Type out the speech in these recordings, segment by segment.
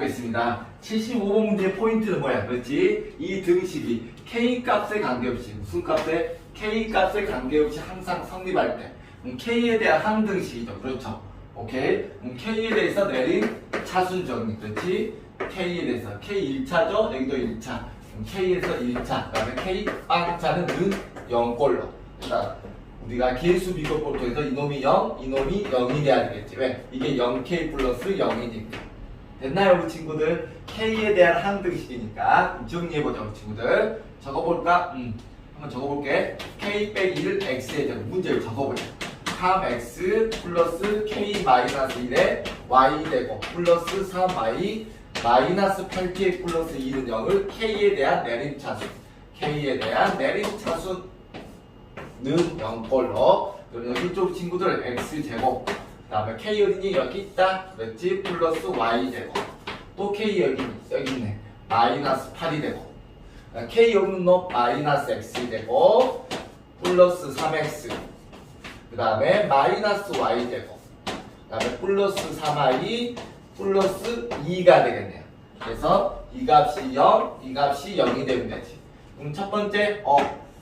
됐습니다. 75번 문제의 포인트는 뭐야? 그렇지? 이 등식이 k 값에 관계없이 무슨 값에? k 값에 관계없이 항상 성립할 때 음, k에 대한 항등식이죠. 그렇죠? 오케이? 음, k에 대해서 내린 차순 정리. 그렇지? k에 대해서 k 1차죠? 여기도 1차. 음, k에서 1차. 그 다음에 k 빵차는 는 0꼴로. 그다음 우리가 개수 비교법을 통해서 이놈이 0, 이놈이 0이 돼야 되겠지. 왜? 이게 0k 플러스 0이니까. 됐나요, 우리 친구들? K에 대한 항등식이니까 정리해보자, 우리 친구들. 적어볼까? 음, 한번 적어볼게. K 빼기 1, X에 대한 문제를 적어보자. 3X 플러스 K 마이너스 1에 Y 되고 플러스 3Y 마이너스 8K 플러스 2는 0을 K에 대한 내림차순. K에 대한 내림차순 는 0꼴로 그럼 여기 쪽 친구들 x제곱 그 다음에 k 어디니 여기 있다. 그랬지? 플러스 y제곱. 또 k 여기 여기 있네. 마이너스 8이 되고 k 없는 놈 마이너스 x제곱 플러스 3x 그 다음에 마이너스 y제곱. 그 다음에 플러스 3y 플러스 2가 되겠네요. 그래서 이 값이 0, 이 값이 0이 되면 되지. 그럼 첫 번째 어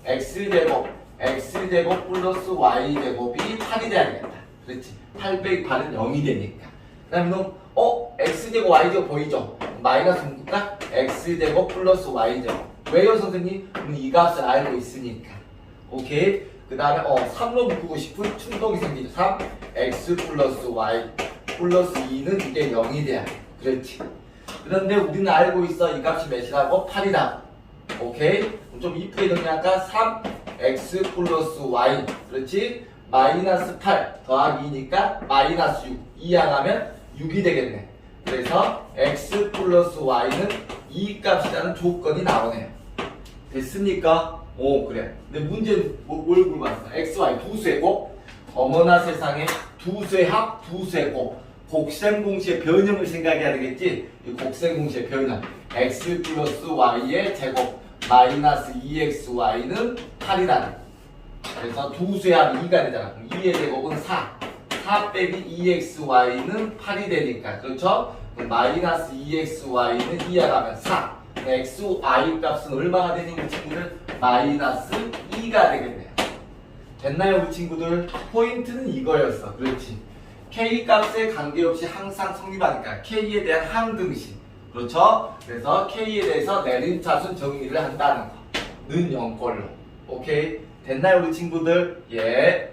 x제곱. X제곱 플러스 y제곱이 8이 돼야 되겠다. 그렇지. 8 빼기 8은 0이 되니까. 그 다음에 너, 어? x제곱 y제곱 보이죠? 마이너스 묶을까? x제곱 플러스 y제곱. 왜요, 선생님? 이 값을 알고 있으니까. 오케이? 그 다음에 어 3로 묶고 싶은 충동이 생기죠. 3 x 플러스 y 플러스 2는 이게 0이 돼야 돼. 그렇지. 그런데 우리는 알고 있어. 이 값이 몇이라고? 8이라고. 오케이? 그럼 좀 이쁘게 정리할까? 3 x 플러스 y 그렇지? 마이너스 8 더하기 2니까 마이너스 6 이항하면 6이 되겠네. 그래서 x 플러스 y는 이 값이라는 조건이 나오네요. 됐습니까? 오 그래. 근데 문제는 뭐, 뭘 물어봤어? x, y 두 쇠고? 어머나 세상에 두 쇠합 두 쇠고. 곡셈공시의 변형을 생각해야 되겠지? 이 곡셈공시의 변형. X 플러스 y의 제곱 마이너스 2xy는 8이라는 그래서 두 쇠합이 2가 되잖아 그럼 2의 제곱은 4 4 빼기 2xy는 8이 되니까 그렇죠? 마이너스 2xy는 2하가면 4 xy 값은 얼마가 되니 우리 친구들? 마이너스 2가 되겠네요 됐나요 우리 친구들? 포인트는 이거였어 그렇지 k 값에 관계없이 항상 성립하니까 k에 대한 항등식 그렇죠? 그래서 k에 대해서 내림차순 정리를 한다는 거. 는 0꼴로. 오케이? 됐나요, 우리 친구들? 예.